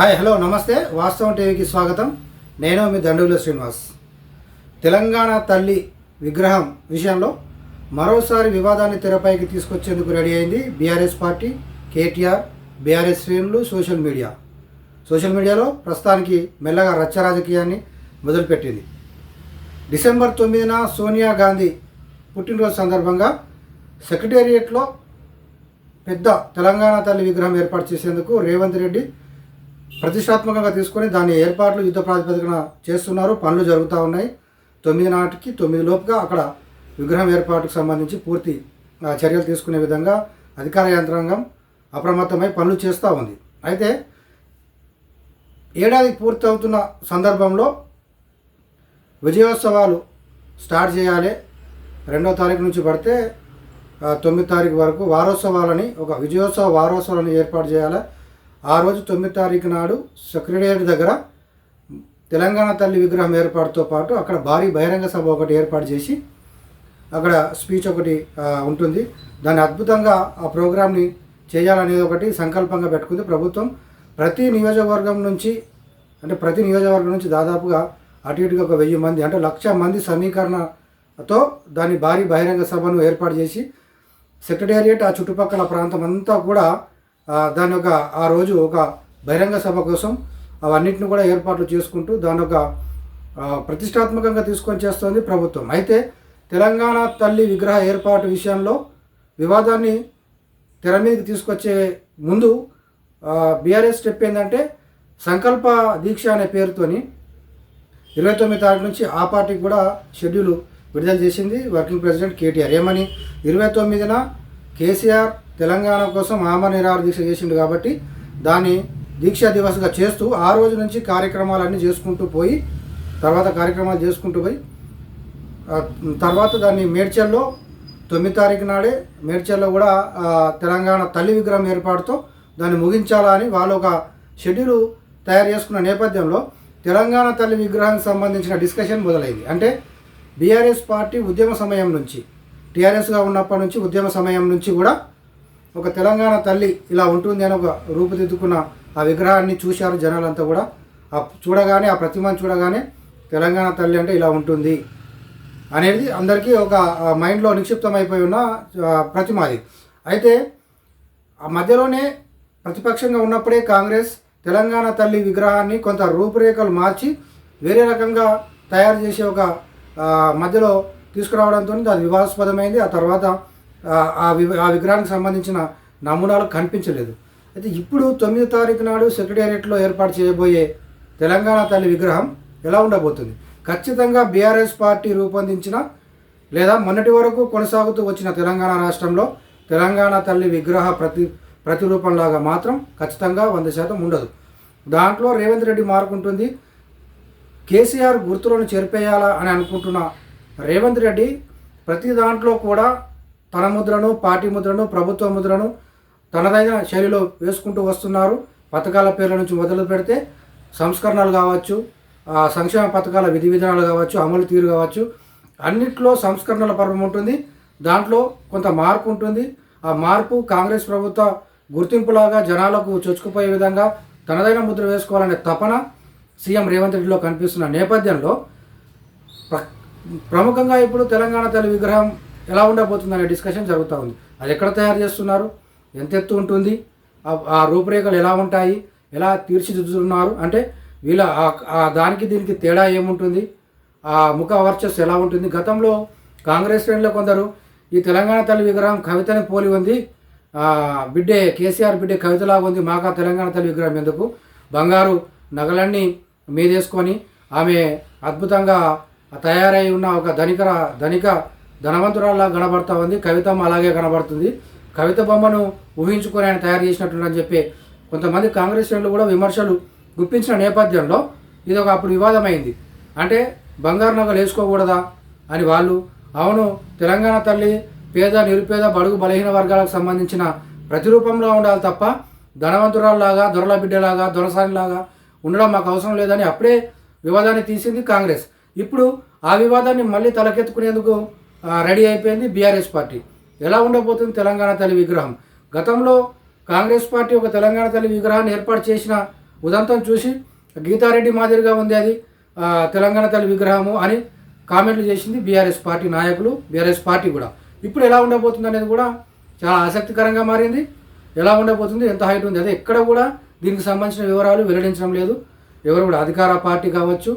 Hi hello నమస్తే. వాస్తవం టీవీకి స్వాగతం. నేను మీ దండుగుల శ్రీనివాస్. తెలంగాణ తల్లి విగ్రహం విషయంలో మరోసారి వివాదాన్ని తెరపైకి తీసుకొచ్చేందుకు రెడీ అయింది బీఆర్ఎస్ పార్టీ కేటీఆర్ బీఆర్ఎస్ శ్రేణులు సోషల్ మీడియా. సోషల్ మీడియాలో ప్రస్తుతానికి మెల్లగా రచ్చ రాజకీయాన్ని మొదలుపెట్టింది. డిసెంబర్ తొమ్మిదిన సోనియా గాంధీ పుట్టినరోజు సందర్భంగా సెక్రటేరియట్లో పెద్ద తెలంగాణ తల్లి విగ్రహం ఏర్పాటు చేసేందుకు రేవంత్ రెడ్డి ప్రతిష్టాత్మకంగా తీసుకొని దాని ఏర్పాట్లు యుద్ధ ప్రాతిపదికన చేస్తున్నారు. పనులు జరుగుతూ ఉన్నాయి. తొమ్మిది నాటికి తొమ్మిది లోపుగా అక్కడ విగ్రహం ఏర్పాటుకు సంబంధించి పూర్తి చర్యలు తీసుకునే విధంగా అధికార యంత్రాంగం అప్రమత్తమై పనులు చేస్తూ ఉంది. అయితే ఏడాది పూర్తి అవుతున్న సందర్భంలో విజయోత్సవాలు స్టార్ట్ చేయాలి. రెండో తారీఖు నుంచి పడితే తొమ్మిది తారీఖు వరకు వారోత్సవాలని ఒక విజయోత్సవ వారోత్సవాలను ఏర్పాటు చేయాలి. ఆ రోజు తొమ్మిది తారీఖు నాడు సెక్రటేరియట్ దగ్గర తెలంగాణ తల్లి విగ్రహం ఏర్పాటుతో పాటు అక్కడ భారీ బహిరంగ సభ ఒకటి ఏర్పాటు చేసి అక్కడ స్పీచ్ ఒకటి ఉంటుంది. దాన్ని అద్భుతంగా ఆ ప్రోగ్రామ్ని చేయాలనేది ఒకటి సంకల్పంగా పెట్టుకుంది ప్రభుత్వం. ప్రతి నియోజకవర్గం నుంచి అంటే ప్రతి నియోజకవర్గం నుంచి దాదాపుగా అటు ఇటుగా ఒక వెయ్యి మంది అంటే లక్ష మంది సమీకరణతో దాని భారీ బహిరంగ సభను ఏర్పాటు చేసి సెక్రటేరియట్ ఆ చుట్టుపక్కల ప్రాంతం అంతా కూడా దాని యొక్క ఆ రోజు ఒక బహిరంగ సభ కోసం అవన్నిటిని కూడా ఏర్పాట్లు చేసుకుంటూ దాని ఒక ప్రతిష్టాత్మకంగా తీసుకొని చేస్తోంది ప్రభుత్వం. అయితే తెలంగాణ తల్లి విగ్రహ ఏర్పాటు విషయంలో వివాదాన్ని తెర మీదకి తీసుకొచ్చే ముందు బీఆర్ఎస్ స్టెప్ ఏంటంటే సంకల్ప దీక్ష అనే పేరుతోని ఇరవై తొమ్మిది తారీఖు నుంచి ఆ పార్టీకి కూడా షెడ్యూల్ విడుదల చేసింది వర్కింగ్ ప్రెసిడెంట్ కేటీఆర్. ఏమని? ఇరవై తొమ్మిదిన కేసీఆర్ తెలంగాణ కోసం ఆమర నిరాహార దీక్ష చేసిండు కాబట్టి దాన్ని దీక్షా దివస్గా చేస్తూ ఆ రోజు నుంచి కార్యక్రమాలన్నీ చేసుకుంటూ పోయి తర్వాత కార్యక్రమాలు చేసుకుంటూ పోయి తర్వాత దాన్ని మేడ్చల్లో తొమ్మిది తారీఖు నాడే మేడ్చల్లో కూడా తెలంగాణ తల్లి విగ్రహం ఏర్పాటుతో దాన్ని ముగించాలా అని వాళ్ళు ఒక షెడ్యూల్ తయారు చేసుకున్న నేపథ్యంలో తెలంగాణ తల్లి విగ్రహానికి సంబంధించిన డిస్కషన్ మొదలైంది. అంటే బీఆర్ఎస్ పార్టీ ఉద్యమ సమయం నుంచి టీఆర్ఎస్గా ఉన్నప్పటి నుంచి ఉద్యమ సమయం నుంచి కూడా ఒక తెలంగాణ తల్లి ఇలా ఉంటుంది అని ఒక రూపుదిద్దుకున్న ఆ విగ్రహాన్ని చూశారు జనాలంతా కూడా. ఆ చూడగానే ఆ ప్రతిమను చూడగానే తెలంగాణ తల్లి అంటే ఇలా ఉంటుంది అనేది అందరికీ ఒక మైండ్లో నిక్షిప్తమైపోయి ఉన్న ప్రతిమ అది. అయితే ఆ మధ్యలోనే ప్రతిపక్షంగా ఉన్నప్పుడే కాంగ్రెస్ తెలంగాణ తల్లి విగ్రహాన్ని కొంత రూపురేఖలు మార్చి వేరే రకంగా తయారు చేసే ఒక మధ్యలో తీసుకురావడంతో అది వివాదాస్పదమైంది. ఆ తర్వాత ఆ, వి- ఆ విగ్రహానికి సంబంధించిన నమూనాలు కనిపించలేదు. అయితే ఇప్పుడు తొమ్మిదో తారీఖు నాడు సెక్రటేరియట్లో ఏర్పాటు చేయబోయే తెలంగాణ తల్లి విగ్రహం ఎలా ఉండబోతుంది? ఖచ్చితంగా బీఆర్ఎస్ పార్టీ రూపొందించిన లేదా మొన్నటి వరకు కొనసాగుతూ వచ్చిన తెలంగాణ రాష్ట్రంలో తెలంగాణ తల్లి విగ్రహ ప్రతి ప్రతిరూపంలాగా మాత్రం ఖచ్చితంగా వంద శాతం ఉండదు. దాంట్లో రేవంత్ రెడ్డి మార్కుంటుంది. కేసీఆర్ గుర్తులను చేర్పేయాలా అని అనుకుంటున్న రేవంత్ రెడ్డి ప్రతి దాంట్లో కూడా తన ముద్రను పార్టీ ముద్రను ప్రభుత్వ ముద్రను తనదైన శైలిలో వేసుకుంటూ వస్తున్నారు. పథకాల పేర్ల నుంచి మొదలు పెడితే సంస్కరణలు కావచ్చు సంక్షేమ పథకాల విధి విధానాలు కావచ్చు అమలు తీరు కావచ్చు అన్నిట్లో సంస్కరణల పర్వం ఉంటుంది. దాంట్లో కొంత మార్పు ఉంటుంది. ఆ మార్పు కాంగ్రెస్ ప్రభుత్వ గుర్తింపులాగా జనాలకు చొచ్చుకుపోయే విధంగా తనదైన ముద్ర వేసుకోవాలనే తపన సీఎం రేవంత్ రెడ్డిలో కనిపిస్తున్న నేపథ్యంలో ప్రముఖంగా ఇప్పుడు తెలంగాణ తల్లి విగ్రహం ఎలా ఉండబోతుందనే డిస్కషన్ జరుగుతూ ఉంది. అది ఎక్కడ తయారు చేస్తున్నారు? ఎంత ఎత్తు ఉంటుంది? ఆ- రూపురేఖలు ఎలా ఉంటాయి? ఎలా తీర్చిదిద్దుతున్నారు? అంటే వీళ్ళ ఆ- దానికి దీనికి తేడా ఏముంటుంది? ఆ ముఖ వర్చస్ ఎలా ఉంటుంది? గతంలో కాంగ్రెస్ శ్రేణిలో కొందరు ఈ తెలంగాణ తల్లి విగ్రహం కవితని పోలి ఉంది. బిడ్డే కేసీఆర్ బిడ్డే కవితలాగా ఉంది. మాకా తెలంగాణ తల్లి విగ్రహం ఎందుకు? బంగారు నగలన్నీ మీదేసుకొని ఆమె అద్భుతంగా తయారై ఉన్న ఒక ధనికర ధనిక ధనవంతురాల్లా కనబడతా ఉంది. కవితమ్మ అలాగే కనబడుతుంది. కవిత బొమ్మను ఊహించుకొని ఆయన తయారు చేసినట్టు చెప్పి కొంతమంది కాంగ్రెస్ శ్రేణులు కూడా విమర్శలు గుప్పించిన నేపథ్యంలో ఇది ఒక అప్పుడు వివాదమైంది. అంటే బంగారు నగలు వేసుకోకూడదా అని వాళ్ళు? అవును తెలంగాణ తల్లి పేద నిరుపేద బడుగు బలహీన వర్గాలకు సంబంధించిన ప్రతిరూపంలో ఉండాలి తప్ప ధనవంతురాల్లాగా దొరల బిడ్డలాగా దొరసానిలాగా ఉండడం మాకు అవసరం లేదని అప్పుడే వివాదాన్ని తీసింది కాంగ్రెస్. ఇప్పుడు ఆ వివాదాన్ని మళ్ళీ తలకెత్తుకునేందుకు రెడీ అయిపోయింది బీఆర్ఎస్ పార్టీ. ఎలా ఉండబోతుంది తెలంగాణ తల్లి విగ్రహం? గతంలో కాంగ్రెస్ పార్టీ ఒక తెలంగాణ తల్లి విగ్రహాన్ని ఏర్పాటు చేసిన ఉదంతం చూసి గీతారెడ్డి మాదిరిగా ఉంది అది. తెలంగాణ తల్లి విగ్రహము అని కామెంట్లు చేసింది బీఆర్ఎస్ పార్టీ నాయకులు బీఆర్ఎస్ పార్టీ కూడా. ఇప్పుడు ఎలా ఉండబోతుంది అనేది కూడా చాలా ఆసక్తికరంగా మారింది. ఎలా ఉండబోతుంది ఎంత హైట్ ఉంది అదే ఎక్కడ కూడా దీనికి సంబంధించిన వివరాలు వెల్లడించడం లేదు. ఎవరు కూడా అధికార పార్టీ కావచ్చు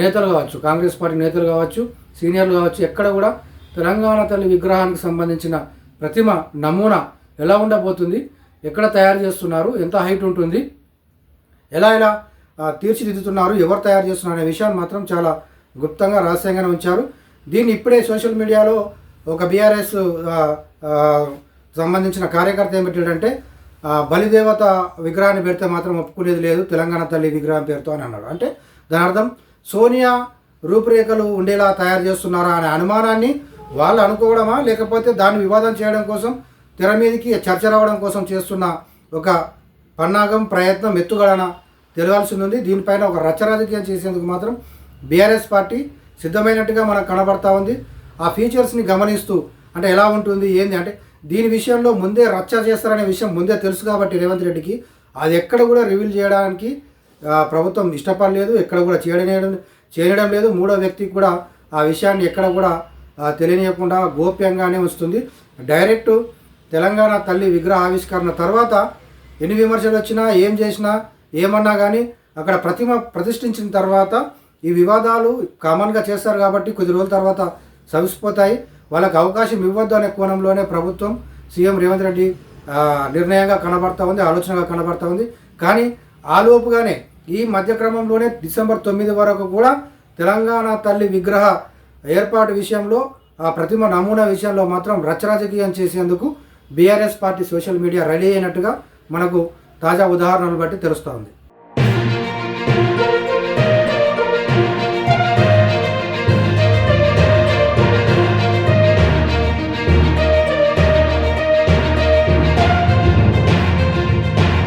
నేతలు కావచ్చు కాంగ్రెస్ పార్టీ నేతలు కావచ్చు సీనియర్లు కావచ్చు ఎక్కడ కూడా తెలంగాణ తల్లి విగ్రహానికి సంబంధించిన ప్రతిమ నమూనా ఎలా ఉండబోతుంది ఎక్కడ తయారు చేస్తున్నారు ఎంత హైట్ ఉంటుంది ఎలా ఎలా తీర్చిదిద్దుతున్నారు ఎవరు తయారు చేస్తున్నారు అనే విషయాన్ని మాత్రం చాలా గుప్తంగా రహస్యంగానే ఉంచారు. దీన్ని ఇప్పుడే సోషల్ మీడియాలో ఒక బీఆర్ఎస్ సంబంధించిన కార్యకర్త ఏం పెట్టాడంటే బలిదేవత విగ్రహాన్ని పెడితే మాత్రం ఒప్పుకునేది లేదు తెలంగాణ తల్లి విగ్రహం పేరుతో అని అన్నాడు. అంటే దాని అర్థం సోనియా రూపురేఖలు ఉండేలా తయారు చేస్తున్నారా అనే అనుమానాన్ని వాళ్ళు అనుకోవడమా? లేకపోతే దాన్ని వివాదం చేయడం కోసం తెర మీదకి చర్చ రావడం కోసం చేస్తున్న ఒక పన్నాగం ప్రయత్నం ఎత్తుగడన తెలియాల్సి ఉంది దీనిపైన ఒక రచ్చ రాజకీయం చేసేందుకు మాత్రం బీఆర్ఎస్ పార్టీ సిద్ధమైనట్టుగా మనకు కనబడతా ఉంది. ఆ ఫీచర్స్ని గమనిస్తూ అంటే ఎలా ఉంటుంది ఏంది అంటే దీని విషయంలో ముందే రచ్చ చేస్తారనే విషయం ముందే తెలుసు కాబట్టి రేవంత్ రెడ్డికి. అది ఎక్కడ కూడా రివీల్ చేయడానికి ప్రభుత్వం ఇష్టపడలేదు ఎక్కడ కూడా చేయడం చేయడం లేదు. మూడో వ్యక్తికి కూడా ఆ విషయాన్ని ఎక్కడ కూడా తెలియనియకుండా గోప్యంగానే వస్తుంది. డైరెక్ట్ తెలంగాణ తల్లి విగ్రహ ఆవిష్కరణ తర్వాత ఎన్ని విమర్శలు వచ్చినా ఏం చేసినా ఏమన్నా కానీ అక్కడ ప్రతిమ ప్రతిష్ఠించిన తర్వాత ఈ వివాదాలు కామన్గా చేస్తారు కాబట్టి కొద్ది రోజుల తర్వాత సవిసిపోతాయి. వాళ్ళకి అవకాశం ఇవ్వద్దు అనే కోణంలోనే ప్రభుత్వం సీఎం రేవంత్ రెడ్డి నిర్ణయంగా కనబడతా ఉంది ఆలోచనగా కనబడతా ఉంది. కానీ ఆలోపుగానే ఈ మధ్యక్రమంలోనే డిసెంబర్ తొమ్మిది వరకు కూడా తెలంగాణ తల్లి విగ్రహ ఏర్పాటు విషయంలో ఆ ప్రతిమ నమూనా విషయంలో మాత్రం రచరాజకీయం చేసేందుకు BRS party social media ready అయినట్టుగా మనకు తాజా ఉదాహరణలు బట్టి తెలుస్తోంది